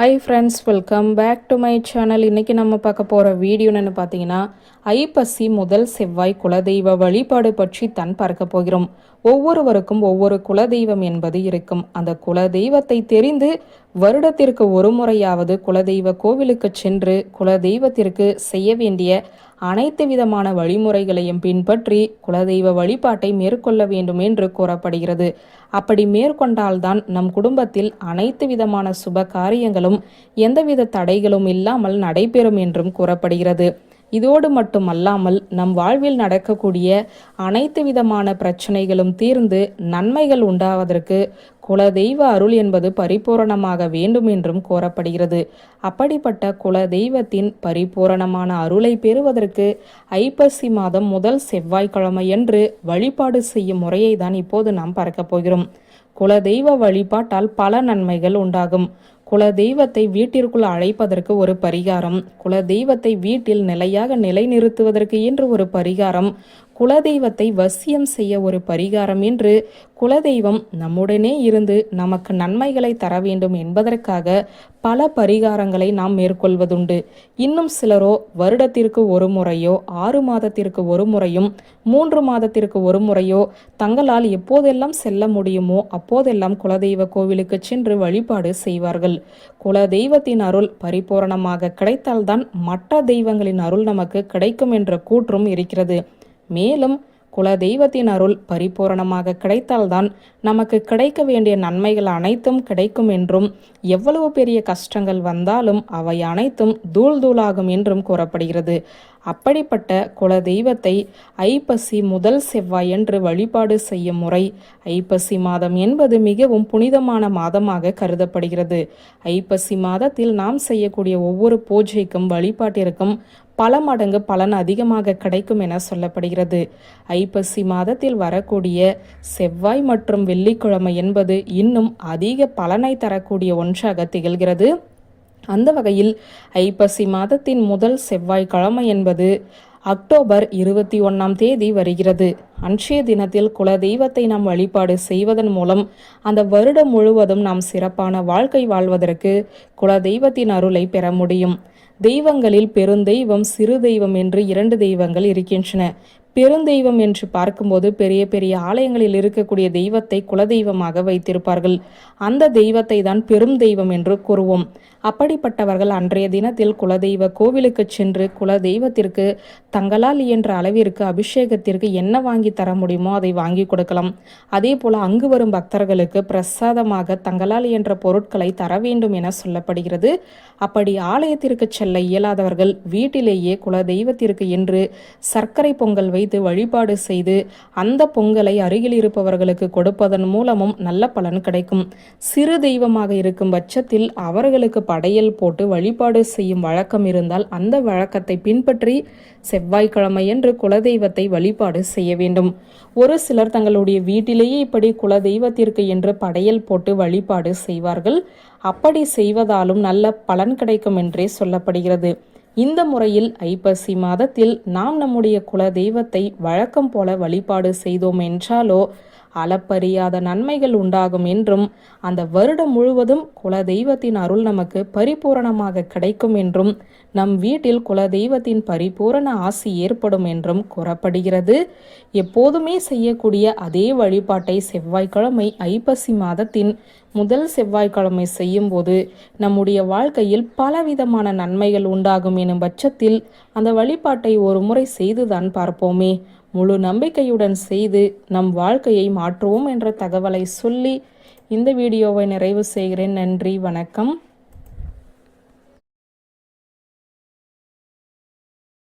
Hi friends welcome back to my channel இன்றைக்கி நம்ம பார்க்க போகிற வீடியோன்னு பார்த்தீங்கன்னா ஐப்பசி முதல் செவ்வாய் குலதெய்வ வழிபாடு பற்றி தான் பார்க்க போகிறோம். ஒவ்வொருவருக்கும் ஒவ்வொரு குலதெய்வம் என்பது இருக்கும். அந்த குலதெய்வத்தை தெரிந்து வருடத்திற்கு ஒரு முறையாவது குலதெய்வ கோவிலுக்கு சென்று குலதெய்வத்திற்கு செய்ய வேண்டிய அனைத்து விதமான வழிமுறைகளையும் பின்பற்றி குலதெய்வ வழிபாட்டை மேற்கொள்ள வேண்டும் என்று கூறப்படுகிறது. அப்படி மேற்கொண்டால்தான் நம் குடும்பத்தில் அனைத்து விதமான சுப காரியங்களும் எந்தவித தடைகளும் இல்லாமல் நடைபெறும் என்றும் கூறப்படுகிறது. இதோடு மட்டுமல்லாமல் நம் வாழ்வில் நடக்கக்கூடிய அனைத்து விதமான பிரச்சனைகளும் தீர்ந்து நன்மைகள் உண்டாவதற்கு குலதெய்வ அருள் என்பது பரிபூரணமாக வேண்டும் என்றும் கோரப்படுகிறது. அப்படிப்பட்ட குல தெய்வத்தின் பரிபூரணமான அருளை பெறுவதற்கு ஐப்பசி மாதம் முதல் செவ்வாய்க்கிழமையன்று வழிபாடு செய்யும் முறையை தான் இப்போது நாம் பார்க்க போகிறோம். குலதெய்வ வழிபாட்டால் பல நன்மைகள் உண்டாகும். குல தெய்வத்தை வீட்டிற்குள் அழைப்பதற்கு ஒரு பரிகாரம். குல தெய்வத்தை வீட்டில் நிலையாக நிலைநிறுத்துவதற்கு என்று ஒரு பரிகாரம். குலதெய்வத்தை வசியம் செய்ய ஒரு பரிகாரம் என்று குலதெய்வம் நம்முடனே இருந்து நமக்கு நன்மைகளை தர வேண்டும் என்பதற்காக பல பரிகாரங்களை நாம் மேற்கொள்வதுண்டு. இன்னும் சிலரோ வருடத்திற்கு ஒரு முறையோ ஆறு மாதத்திற்கு ஒரு முறையும் மூன்று மாதத்திற்கு ஒரு முறையோ தங்களால் எப்போதெல்லாம் செல்ல முடியுமோ அப்போதெல்லாம் குலதெய்வ கோவிலுக்கு சென்று வழிபாடு செய்வார்கள். குலதெய்வத்தின் அருள் பரிபூரணமாக கிடைத்தால்தான் மற்ற தெய்வங்களின் அருள் நமக்கு கிடைக்கும் என்ற கூற்றும் இருக்கிறது. மேலும் குல தெய்வத்தின் அருள் பரிபூரணமாக கிடைத்தால்தான் நமக்கு கிடைக்க வேண்டிய நன்மைகள் அனைத்தும் கிடைக்கும் என்றும் எவ்வளவு பெரிய கஷ்டங்கள் வந்தாலும் அவை அனைத்தும் தூள் தூளாகும் என்றும் கூறப்படுகிறது. அப்படிப்பட்ட குல தெய்வத்தை ஐப்பசி முதல் செவ்வாய் என்று வழிபாடு செய்யும் முறை ஐப்பசி மாதம் என்பது மிகவும் புனிதமான மாதமாக கருதப்படுகிறது. ஐப்பசி மாதத்தில் நாம் செய்யக்கூடிய ஒவ்வொரு பூஜைக்கும் வழிபாட்டிற்கும் பல மடங்கு பலன் அதிகமாக கிடைக்கும் என சொல்லப்படுகிறது. ஐப்பசி மாதத்தில் வரக்கூடிய செவ்வாய் மற்றும் வெள்ளிக்கிழமை என்பது இன்னும் அதிக பலனை தரக்கூடிய ஒன்றாக திகழ்கிறது. அந்த வகையில் ஐப்பசி மாதத்தின் முதல் செவ்வாய்க்கிழமை என்பது அக்டோபர் இருபத்தி ஒன்றாம் தேதி வருகிறது. அன்றைய தினத்தில் குல தெய்வத்தை நாம் வழிபாடு செய்வதன் மூலம் அந்த வருடம் முழுவதும் நாம் சிறப்பான வாழ்க்கை வாழ்வதற்கு குல தெய்வத்தின் அருளை பெற முடியும். தெய்வங்களில் பெருந்தெய்வம் சிறு தெய்வம் என்று இரண்டு தெய்வங்கள் இருக்கின்றன. பெருந்தெய்வம் என்று பார்க்கும்போது பெரிய பெரிய ஆலயங்களில் இருக்கக்கூடிய தெய்வத்தை குலதெய்வமாக வைத்திருப்பார்கள். அந்த தெய்வத்தை தான் பெரும் தெய்வம் என்று கூறுவோம். அப்படிப்பட்டவர்கள் அன்றைய தினத்தில் குலதெய்வ கோவிலுக்கு சென்று குல தெய்வத்திற்கு தங்களால் இயன்ற அளவிற்கு அபிஷேகத்திற்கு என்ன வாங்கி தர முடியுமோ அதை வாங்கி கொடுக்கலாம். அதே போல அங்கு வரும் பக்தர்களுக்கு பிரசாதமாக தங்களால் இயன்ற பொருட்களை தர வேண்டும் என சொல்லப்படுகிறது. அப்படி ஆலயத்திற்கு செல்ல இயலாதவர்கள் வீட்டிலேயே குல தெய்வத்திற்கு என்று சர்க்கரை பொங்கல் வைத்து வைத்து வழிபாடு செய்து அந்த பொங்கலை அருகில் இருப்பவர்களுக்கு கொடுப்பதன் மூலமும் நல்ல பலன் கிடைக்கும். சிறு தெய்வமாக இருக்கும் பட்சத்தில் அவர்களுக்கு படையல் போட்டு வழிபாடு செய்யும் வழக்கம் இருந்தால் அந்த வழக்கத்தை பின்பற்றி செவ்வாய்க்கிழமை என்று குலதெய்வத்தை வழிபாடு செய்ய வேண்டும். ஒரு சிலர் தங்களுடைய வீட்டிலேயே இப்படி குலதெய்வத்திற்கு என்று படையல் போட்டு வழிபாடு செய்வார்கள். அப்படி செய்வதாலும் நல்ல பலன் கிடைக்கும் என்றே சொல்லப்படுகிறது. இந்த முறையில் ஐப்பசி மாதத்தில் நாம் நம்முடைய குல தெய்வத்தை வழக்கம் போல வழிபாடு செய்தோம் என்றாலோ அளப்பறியாத நன்மைகள் உண்டாகும் என்றும் அந்த வருடம் முழுவதும் குல தெய்வத்தின் அருள் நமக்கு பரிபூரணமாக கிடைக்கும் என்றும் நம் வீட்டில் குல தெய்வத்தின் பரிபூரண ஆசி ஏற்படும் என்றும் கூறப்படுகிறது. எப்போதுமே செய்யக்கூடிய அதே வழிபாட்டை செவ்வாய்க்கிழமை ஐப்பசி மாதத்தின் முதல் செவ்வாய்க்கிழமை செய்யும் போது நம்முடைய வாழ்க்கையில் பலவிதமான நன்மைகள் உண்டாகும் எனும் பட்சத்தில் அந்த வழிபாட்டை ஒரு முறை செய்துதான் பார்ப்போமே. முழு நம்பிக்கையுடன் செய்து நம் வாழ்க்கையை மாற்றுவோம் என்ற தகவலை சொல்லி இந்த வீடியோவை நிறைவு செய்கிறேன். நன்றி வணக்கம்.